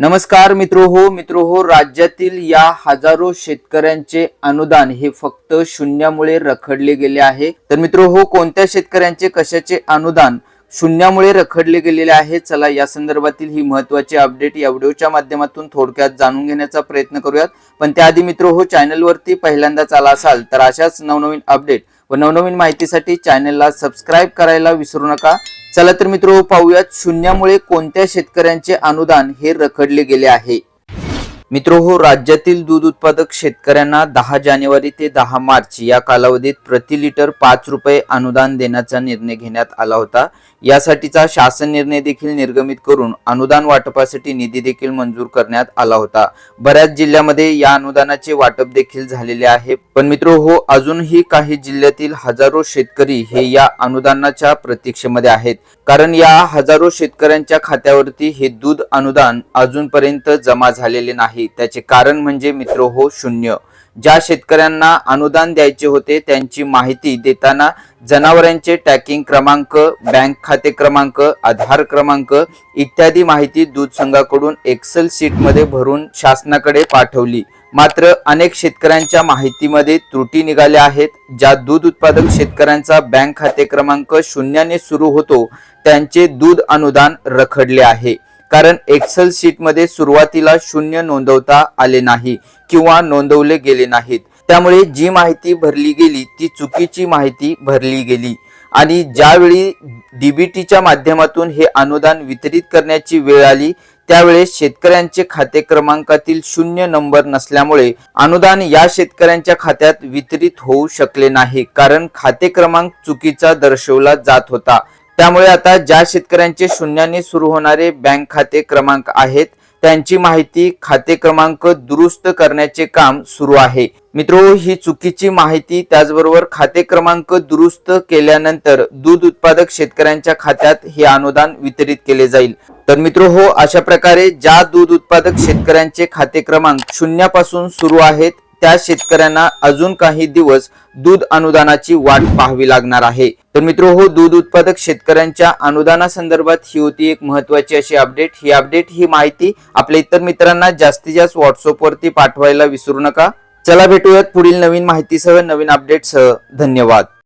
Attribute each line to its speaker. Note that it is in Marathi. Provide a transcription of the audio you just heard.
Speaker 1: नमस्कार मित्र हो मित्र हो राज्यातील या हजारो शेतकऱ्यांचे अनुदान हे फक्त शून्यामुळे रखडले गेले आहे. तर मित्र हो कोणत्या शेतकऱ्यांचे कशाचे अनुदान शून्यामुळे रखडले गेलेले आहे? चला या संदर्भातील ही महत्वाची अपडेट या व्हिडिओच्या माध्यमातून थोडक्यात जाणून घेण्याचा प्रयत्न करूयात. पण त्याआधी मित्र हो चॅनलवरती पहिल्यांदाच आला असाल तर अशाच नवनवीन अपडेट व नवनवीन माहितीसाठी चॅनलला सबस्क्राईब करायला विसरू नका. चला तर मित्र पाहूयात शून्यामुळे कोणत्या शेतकऱ्यांचे अनुदान हे रखडले गेले आहे? मित्र हो राज्यातील दूध उत्पादक शेतकऱ्यांना दहा जानेवारी ते दहा मार्च या कालावधीत प्रति लिटर पाच रुपये अनुदान देण्याचा निर्णय घेण्यात आला होता. यासाठीचा शासन निर्णय देखील निर्गमित करून अनुदान वाटपासाठी निधी देखील मंजूर करण्यात आला होता. बऱ्याच जिल्ह्यामध्ये या अनुदानाचे वाटप देखील झालेले आहे. पण मित्र हो अजूनही काही जिल्ह्यातील हजारो शेतकरी हे या अनुदानाच्या प्रतीक्षेमध्ये आहेत. कारण या हजारो शेतकऱ्यांच्या खात्यावरती हे दूध अनुदान अजूनपर्यंत जमा झालेले नाही. त्याचे कारण म्हणजे मित्र हो शून्य. ज्या शेतकऱ्यांना अनुदान द्यायचे होते त्यांची माहिती देताना जनावरांचे टॅकिंग क्रमांक बँक खाते क्रमांक आधार क्रमांक इत्यादी माहिती दूध संघाकडून एक्सेल शीटमध्ये भरून शासनाकडे पाठवली. मात्र अनेक शेतकऱ्यांच्या माहितीमध्ये त्रुटी निघाल्या आहेत. ज्या दूध उत्पादक शेतकऱ्यांचा बँक खाते क्रमांक शून्याने सुरू होतो त्यांचे दूध अनुदान रखडले आहे. कारण एक्सेल शीटमध्ये सुरुवातीला शून्य नोंदवता आले नाही किंवा नोंदवले गेले नाहीत. त्यामुळे जी माहिती भरली गेली ती चुकीची माहिती भरली गेली. आणि ज्यावेळी डीबीटीच्या माध्यमातून हे अनुदान वितरित करण्याची वेळ आली त्यावेळेस शेतकऱ्यांचे खाते क्रमांकातील शून्य नंबर नसल्यामुळे अनुदान या शेतकऱ्यांच्या खात्यात वितरित होऊ शकले नाही कारण खाते क्रमांक चुकीचा दर्शवला जात होता. त्यामुळे आता ज्या शेतकऱ्यांचे शून्याने सुरू होणारे बँक खाते क्रमांक आहेत त्यांची माहिती खाते क्रमांक दुरुस्त करण्याचे काम सुरू आहे. मित्रो ही चुकीची माहिती त्याचबरोबर खाते क्रमांक दुरुस्त केल्यानंतर दूध उत्पादक शेतकऱ्यांच्या खात्यात हे अनुदान वितरित केले जाईल. तर मित्र हो अशा प्रकारे ज्या दूध उत्पादक शेतकऱ्यांचे खाते क्रमांक शून्यापासून सुरू आहेत त्या शेतकऱ्यांना अजून काही दिवस दूध अनुदानाची वाट पाहावी लागणार आहे. तर मित्र हो दूध उत्पादक शेतकऱ्यांच्या अनुदानासंदर्भात ही होती एक महत्वाची अशी अपडेट ही अपडेट ही माहिती आपल्या इतर मित्रांना जास्तीत जास्त व्हॉट्सअप वरती पाठवायला विसरू नका. चला भेटूयात पुढील नवीन माहितीसह नवीन अपडेटसह धन्यवाद.